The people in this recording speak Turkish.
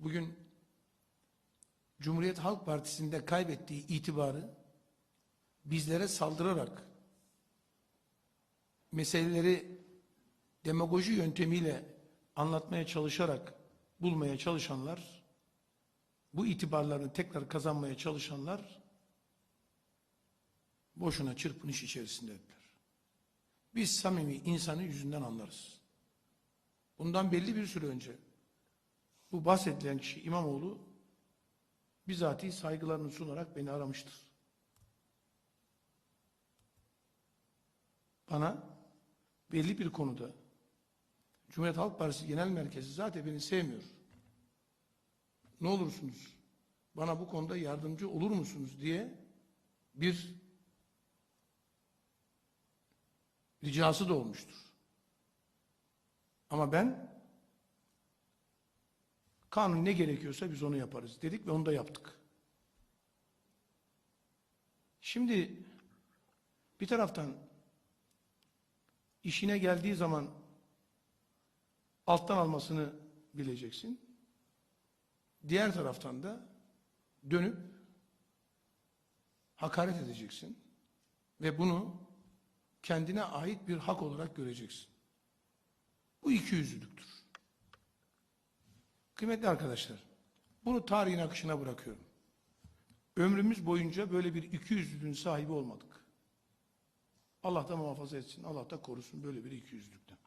bugün Cumhuriyet Halk Partisi'nde kaybettiği itibarı bizlere saldırarak meseleleri demagoji yöntemiyle anlatmaya çalışarak bulmaya çalışanlar bu itibarlarını tekrar kazanmaya çalışanlar boşuna çırpınış içerisindediler. Biz samimi insanı yüzünden anlarız. Bundan belli bir süre önce bu bahsedilen kişi İmamoğlu bizatihi saygılarını sunarak beni aramıştır. Bana belli bir konuda Cumhuriyet Halk Partisi Genel Merkezi zaten beni sevmiyor. Ne olursunuz bana bu konuda yardımcı olur musunuz diye bir ricası da olmuştur. Ama ben kanun ne gerekiyorsa biz onu yaparız dedik ve onu da yaptık. Şimdi bir taraftan işine geldiği zaman alttan almasını bileceksin. Diğer taraftan da dönüp hakaret edeceksin ve bunu kendine ait bir hak olarak göreceksin. Bu iki yüzlülüktür. Kıymetli arkadaşlar, bunu tarihin akışına bırakıyorum. Ömrümüz boyunca böyle bir iki yüzlülüğün sahibi olmadık. Allah da muhafaza etsin, Allah da korusun böyle bir iki yüzlülükten.